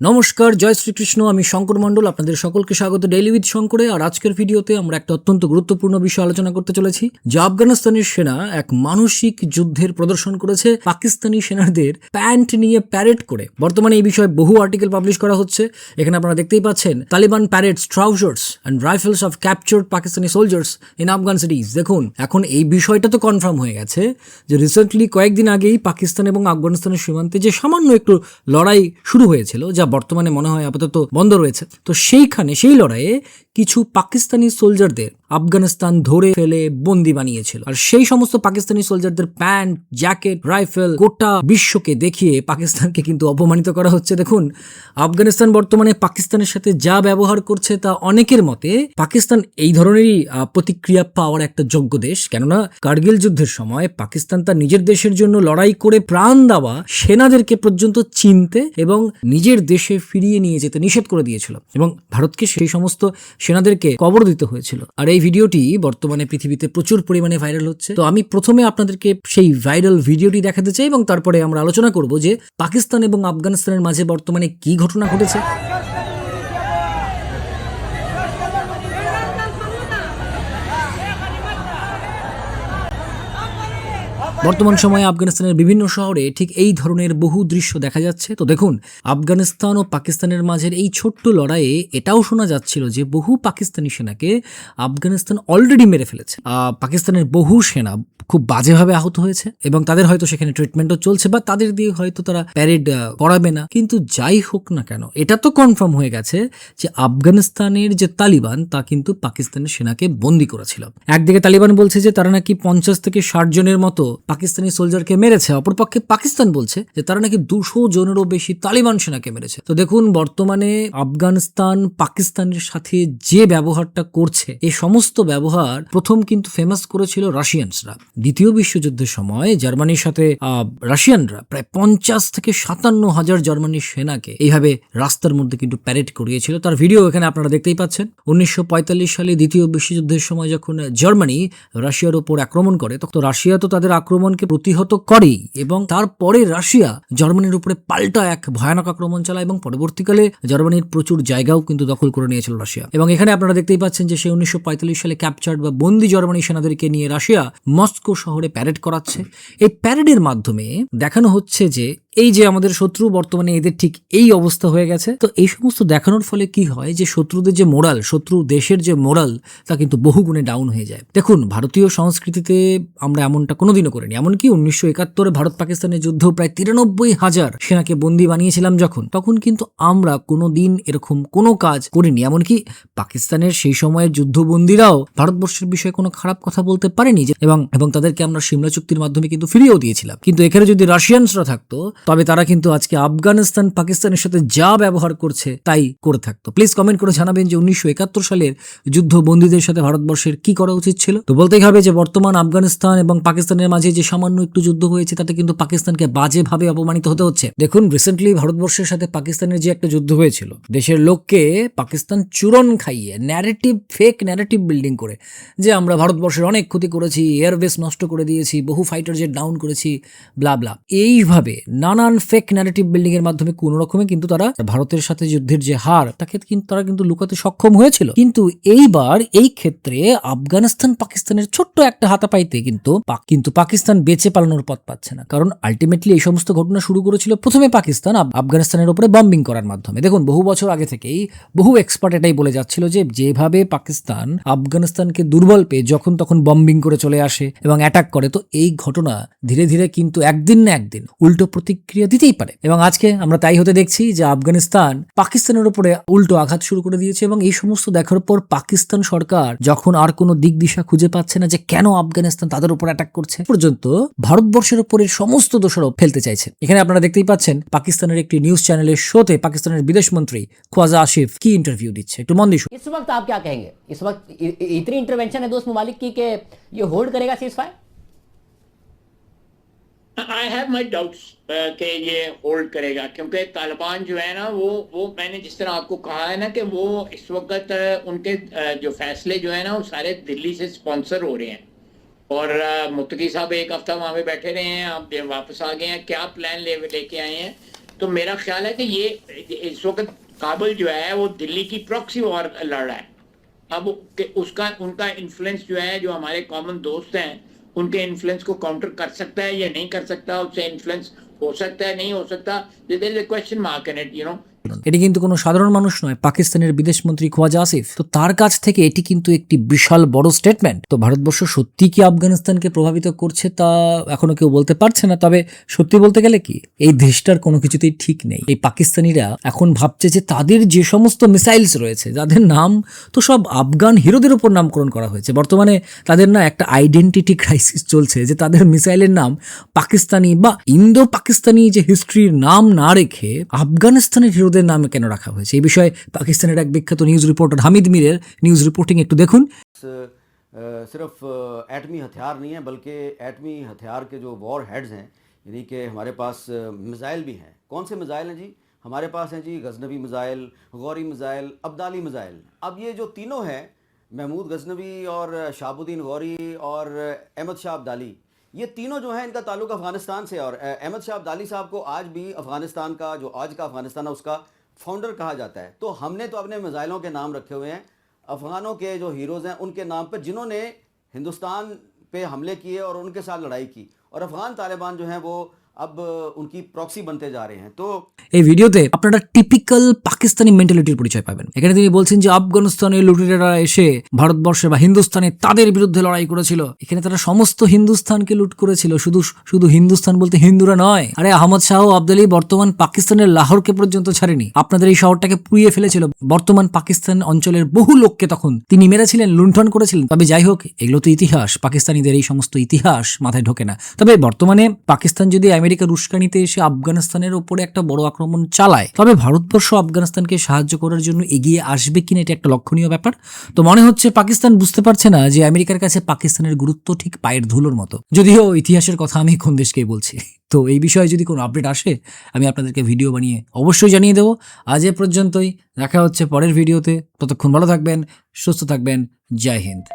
নমস্কার, জয় শ্রীকৃষ্ণ, আমি শঙ্কর মণ্ডল, আপনাদের সকলকে স্বাগত ডেইলি উইথ শঙ্করে। আর আজকের ভিডিওতে আমরা একটা অত্যন্ত গুরুত্বপূর্ণ বিষয় আলোচনা করতে চলেছি। যে আফগানিস্তানের সেনা এক মানসিক যুদ্ধের প্রদর্শন করেছে পাকিস্তানি সেনাদের প্যান্ট নিয়ে প্যারেড করে। বর্তমানে এই বিষয়ে বহু আর্টিকেল পাবলিশ করা হচ্ছে। এখানে আপনারা দেখতেই পাচ্ছেন Taliban parades trousers and rifles of captured Pakistani soldiers in Afghan cities দেখুন, এখন এই বিষয়টা তো কনফার্ম হয়ে গেছে যে রিসেন্টলি কয়েকদিন আগেই পাকিস্তান এবং আফগানিস্তানের সীমান্তে যে সামান্য একটু লড়াই শুরু হয়েছিল, যা বর্তমানে মনে হয় আপাতত বন্ধ রয়েছে। তো সেইখানে সেই লড়াইয়ে কিছু পাকিস্তানি সোলজারদের আফগানিস্তান ধরে ফেলে বন্দি বানিয়েছিল। আর সেই সমস্ত পাকিস্তানি সোলজারদের প্যান্ট, জ্যাকেট, রাইফেল গোটা বিশ্বকে দেখিয়ে পাকিস্তানকে কিন্তু অপমানিত করা হচ্ছে। দেখুন, আফগানিস্তান বর্তমানে পাকিস্তানের সাথে যা ব্যবহার করছে তা অনেকের মতে পাকিস্তান এই ধরনেরই প্রতিক্রিয়া পাওয়ার একটা যোগ্য দেশ। কেননা, কার্গিল যুদ্ধের সময় পাকিস্তান তার নিজের দেশের জন্য লড়াই করে প্রাণ দেওয়া সেনাদেরকে পর্যন্ত চিনতে এবং নিজের দেশে ফিরিয়ে নিয়ে যেতে নিষেধ করে দিয়েছিল। এবং ভারতকে সেই সমস্ত সেনাদেরকে কবর দিতে হয়েছিল। আর এই ভিডিওটি বর্তমানে পৃথিবীতে প্রচুর পরিমাণে ভাইরাল হচ্ছে। তো আমি প্রথমে আপনাদেরকে সেই ভাইরাল ভিডিওটি দেখাতে চাই এবং তারপরে আমরা আলোচনা করব যে পাকিস্তান এবং আফগানিস্তানের মাঝে বর্তমানে কি ঘটনা ঘটেছে। বর্তমান সময়ে আফগানিস্তানের বিভিন্ন শহরে ঠিক এই ধরনের বহু দৃশ্য দেখা যাচ্ছে। তো দেখুন, আফগানিস্তান ও পাকিস্তানের মাঝের এই ছোট্ট লড়াইয়ে এটাও শোনা যাচ্ছিল যে বহু পাকিস্তানি সেনাকে আফগানিস্তান অলরেডি মেরে ফেলেছে। পাকিস্তানের বহু সেনা খুব বাজেভাবে আহত হয়েছে এবং তাদের হয়তো সেখানে ট্রিটমেন্টও চলছে বা তাদের দিয়ে হয়তো তারা প্যারেড করাবে না। কিন্তু যাই হোক না কেন, এটা তো কনফার্ম হয়ে গেছে যে আফগানিস্তানের যে তালিবান, তা কিন্তু পাকিস্তানের সেনাকে বন্দি করেছিল। একদিকে তালিবান বলছে যে তারা নাকি পঞ্চাশ থেকে ষাট জনের মতো পাকিস্তানি সোলজারকে মেরেছে, অপরপক্ষে পাকিস্তান বলছে যে তারা নাকি দুশো জনেরও বেশি তালিবান সেনাকে মেরেছে। তো দেখুন, বর্তমানে আফগানিস্তান পাকিস্তানের সাথে যে ব্যবহারটা করছে এই সমস্ত ব্যবহার প্রথম কিন্তু ফেমাস করেছিল রাশিয়ানসরা। দ্বিতীয় বিশ্বযুদ্ধের সময় জার্মানির সাথে রাশিয়ানরা প্রায় পঞ্চাশ থেকে সাতান্ন হাজার জার্মানির সেনাকে এইভাবে রাস্তার মধ্যে কিন্তু প্যারেড করিয়েছিল। তার ভিডিও এখানে আপনারা দেখতেই পাচ্ছেন। উনিশশো পঁয়তাল্লিশ সালে দ্বিতীয় বিশ্বযুদ্ধের সময় যখন জার্মানি রাশিয়ার উপর আক্রমণ করে, তখন রাশিয়া তো তাদের আক্রমণকে প্রতিহত করে এবং তারপরে রাশিয়া জার্মানির উপরে পাল্টা এক ভয়ানক আক্রমণ চালায় এবং পরবর্তীকালে জার্মানির প্রচুর জায়গাও কিন্তু দখল করে নিয়েছিল রাশিয়া। এবং এখানে আপনারা দেখতেই পাচ্ছেন যে সেই উনিশশো সালে ক্যাপচার্ড বা বন্দি জার্মানি সেনাদেরকে নিয়ে রাশিয়া মস্কো শহরে প্যারেড করাচ্ছে। এই প্যারেডের মাধ্যমে দেখানো হচ্ছে যে এই যে আমাদের শত্রু, বর্তমানে এদের ঠিক এই অবস্থা হয়ে গেছে। তো এই সমস্ত দেখানোর ফলে কি হয় যে শত্রুদের যে মোরাল, শত্রু দেশের যে মোরাল, তা কিন্তু বহুগুণে ডাউন হয়ে যায়। দেখুন, ভারতীয় সংস্কৃতিতে আমরা এমনটা কোনোদিনও করিনি। এমনকি উনিশশো একাত্তরে ভারত পাকিস্তানের যুদ্ধ প্রায় তিরানব্বই হাজার সেনাকে বন্দি বানিয়েছিলাম যখন, তখন কিন্তু আমরা কোনো দিন এরকম কোনো কাজ করিনি। এমনকি পাকিস্তানের সেই সময়ের যুদ্ধবন্দীরাও ভারতবর্ষের বিষয়ে কোনো খারাপ কথা বলতে পারেনি এবং এবং তাদেরকে আমরা সিমলা চুক্তির মাধ্যমে কিন্তু ফিরিয়েও দিয়েছিলাম। কিন্তু এখানে যদি রাশিয়ানসরা থাকতো, তবে তারা কিন্তু আজকে আফগানিস্তান পাকিস্তানের সাথে যা ব্যবহার করছে তাই করে থাকতো। প্লিজ কমেন্ট করে জানাবেন যে উনিশশো একাত্তর সালের যুদ্ধবন্দীদের সাথে ভারতবর্ষের কি করা উচিত ছিল। তো বলতেই হবে যে বর্তমান আফগানিস্তান এবং পাকিস্তানের মাঝে যে সামান্য একটু যুদ্ধ হয়েছে, তাতে কিন্তু পাকিস্তানকে বাজেভাবে অপমানিত হতে হচ্ছে। দেখুন রিসেন্টলি ভারতবর্ষের সাথে পাকিস্তানের যে একটা যুদ্ধ হয়েছিল, দেশের লোককে পাকিস্তান চূরণ খাইয়ে ন্যারেটিভ ফেক ন্যারেটিভ বিল্ডিং করে, যে আমরা ভারতবর্ষের অনেক ক্ষতি করেছি এয়ারবেস নষ্ট করে দিয়েছি, বহু ফাইটার জেট ডাউন করেছি ব্লা ব্লা এইভাবে নানান ফেক ন্যারেটিভ বিল্ডিং এর মাধ্যমে কোন রকমে কিন্তু তারা ভারতের সাথে যুদ্ধের যে হার, তাকে কিন্তু তারা কিন্তু লুকাতে সক্ষম হয়েছিল। কিন্তু এইবার এই ক্ষেত্রে আফগানিস্তান পাকিস্তানের ছোট্ট একটা হাতা পাইতে কিন্তু কিন্তু পাকিস্তান বেঁচে পালানোর পথ পাচ্ছে না। কারণ আলটিমেটলি এই সমস্ত ঘটনা শুরু করেছিল প্রথমে পাকিস্তান আফ- আফগানিস্তানের উপরে বম্বিং করার মাধ্যমে। দেখুন, বহু বছর আগে থেকেই বহু এক্সপার্ট এটাই বলে যাচ্ছিল যে, যেভাবে পাকিস্তান আফগানিস্তানকে দুর্বল পেয়ে যখন তখন বম্বিং করে চলে আসে এবং অ্যাটাক করে, তো এই ঘটনা ধীরে ধীরে কিন্তু একদিন না একদিন উল্টো প্রতিক্রিয়া দিতেই পারে। এবং আজকে আমরা তাই হতে দেখছি যে, আফগানিস্তান পাকিস্তানের উপরে উল্টো আঘাত শুরু করে দিয়েছে এবং এই সমস্ত দেখার পর পাকিস্তান সরকার যখন আর কোনো দিক দিশা খুঁজে পাচ্ছে না যে, কেন আফগানিস্তান তাদের উপর অ্যাটাক করছে পর্যন্ত ভারতবর্ষের উপরে সমস্ত দোষারোপ ফেলতে চাইছে এখানে আপনারা দেখতেই পাচ্ছেন পাকিস্তানের একটি নিউজ চ্যানেলের শোতে পাকিস্তানের বিদেশ মন্ত্রী খোয়াজা আসিফ কি ইন্টারভিউ দিচ্ছে একটু মন দিয়ে শুনুন। इस वक्त आप क्या कहेंगे इस वक्त इ- इ- इतनी इंटरवेंशन है दोस्त ममालिक की कि ये होल्ड करेगा cease fire I have my doubts कि ये होल्ड करेगा क्योंकि तालिबान जो है ना वो वो मैंने जिस तरह आपको कहा है ना कि वो इस वक्त अ, उनके अ, जो फैसले जो है ना वो सारे दिल्ली से स्पॉन्सर हो रहे हैं اور متقی صاحب ایک ہفتہ وہاں پہ بیٹھے رہے ہیں، آپ واپس آ گئے ہیں، کیا پلان لے لے کے آئے ہیں؟ تو میرا خیال ہے کہ یہ، اس وقت کابل جو ہے، وہ دلی کی پروکسی وار لڑ رہا ہے۔ اب اس کا، ان کا انفلوئنس جو ہے، جو ہمارے کامن دوست ہیں، ان کے انفلوئنس کو کاؤنٹر کر سکتا ہے یا نہیں کر سکتا، اس سے انفلوئنس ہو سکتا ہے، نہیں ہو سکتا؟ کوشچن مارک یو نو এটি কিন্তু কোনো সাধারণ মানুষ নয়, পাকিস্তানের বিদেশমন্ত্রী খোয়াজা আসিফ। তো তার কাছ থেকে এটি কিন্তু একটি বিশাল বড় স্টেটমেন্ট তো ভারতবর্ষ সত্যি কি আফগানিস্তানকে প্রভাবিত করছে তা এখনও কেউ বলতে পারছে না, তবে সত্যি বলতে গেলে কি, এই দেশটার কোনো কিছুতেই ঠিক নেই। এই পাকিস্তানিরা এখন ভাবছে যে তাদের যে সমস্ত মিসাইলস রয়েছে, যাদের নাম তো সব আফগান হিরোদের উপর নামকরণ করা হয়েছে। বর্তমানে তাদের না একটা আইডেন্টিটি ক্রাইসিস চলছে, যে তাদের মিসাইলের নাম পাকিস্তানি বা ইন্দো পাকিস্তানি যে হিস্ট্রির নাম না রেখে আফগানিস্তানের ওদের নামে কেন রাখা হয়েছে? এই বিষয়ে পাকিস্তানের এক বিখ্যাত নিউজ রিপোর্টার হামিদ মিরের নিউজ রিপোর্টিং একটু দেখুন। صرف ایٹمی ہتھیار نہیں ہیں بلکہ ایٹمی ہتھیار کے جو وار ہیڈز ہیں یعنی کہ ہمارے پاس میزائل بھی ہیں کون سے میزائل ہیں جی ہمارے پاس ہیں جی غزنوی میزائل غوری میزائل ابدالی میزائل اب یہ جو تینوں ہیں محمود غزنوی اور شہاب الدین غوری اور احمد شاہ ابدالی یہ تینوں جو ہیں ان کا تعلق افغانستان سے اور احمد شاہ عبدالی صاحب کو آج بھی افغانستان کا، جو آج کا افغانستان ہے، اس کا فاؤنڈر کہا جاتا ہے۔ تو ہم نے تو اپنے میزائلوں کے نام رکھے ہوئے ہیں۔ افغانوں کے جو ہیروز ہیں، ان کے نام پر جنہوں نے ہندوستان پہ حملے کیے اور ان کے ساتھ لڑائی کی۔ اور افغان طالبان جو ہیں، وہ अब उनकी प्रॉक्सी बनते जा रहे हैं तो এই ভিডিওতে আপনারা টিপিক্যাল পাকিস্তানি মেন্টালিটির পরিচয় পাবেন এখানে তিনি বলছেন যে আফগানিস্তানের লুটেরারা এসে ভারতবর্ষে বা হিন্দুস্তানে তাদের বিরুদ্ধে লড়াই করেছিল এখানে তারা সমস্ত হিন্দুস্তানকে লুট করেছিল শুধু শুধু হিন্দুস্তান বলতে হিন্দুরা নয় আরে আহমদ শাহ আবদালি বর্তমান পাকিস্তানের লাহোরকে পর্যন্ত ছাড়েনি আপনাদের এই শহরটাকে পুড়িয়ে ফেলেছিল বর্তমান পাকিস্তান অঞ্চলের বহু লোককে তখন তিনি মেরেছিলেন লুণ্ঠন করেছিলেন তবে যাই হোক এগুলো তো ইতিহাস পাকিস্তানিদের এই সমস্ত ইতিহাস মাথায় ঢোকে না তবে বর্তমানে পাকিস্তান যদি আমেরিকার উস্কানিতে এসে আফগানিস্তানের উপরে একটা বড় আক্রমণ চালায়। তবে ভারতবর্ষ আফগানিস্তানকে সাহায্য করার জন্য এগিয়ে আসবে কিনা এটা একটা লক্ষণীয় ব্যাপার। তো মনে হচ্ছে পাকিস্তান বুঝতে পারছে না যে আমেরিকার কাছে পাকিস্তানের গুরুত্ব ঠিক পায়ের ধুলোর মতো। যদিও ইতিহাসের কথা আমি কোন দেশকেই বলছি। তো এই বিষয়ে যদি কোনো আপডেট আসে, আমি আপনাদেরকে ভিডিও বানিয়ে অবশ্যই জানিয়ে দেবো। আজ এ পর্যন্তই, দেখা হচ্ছে পরের ভিডিওতে। ততক্ষণ ভালো থাকবেন, সুস্থ থাকবেন। জয় হিন্দ।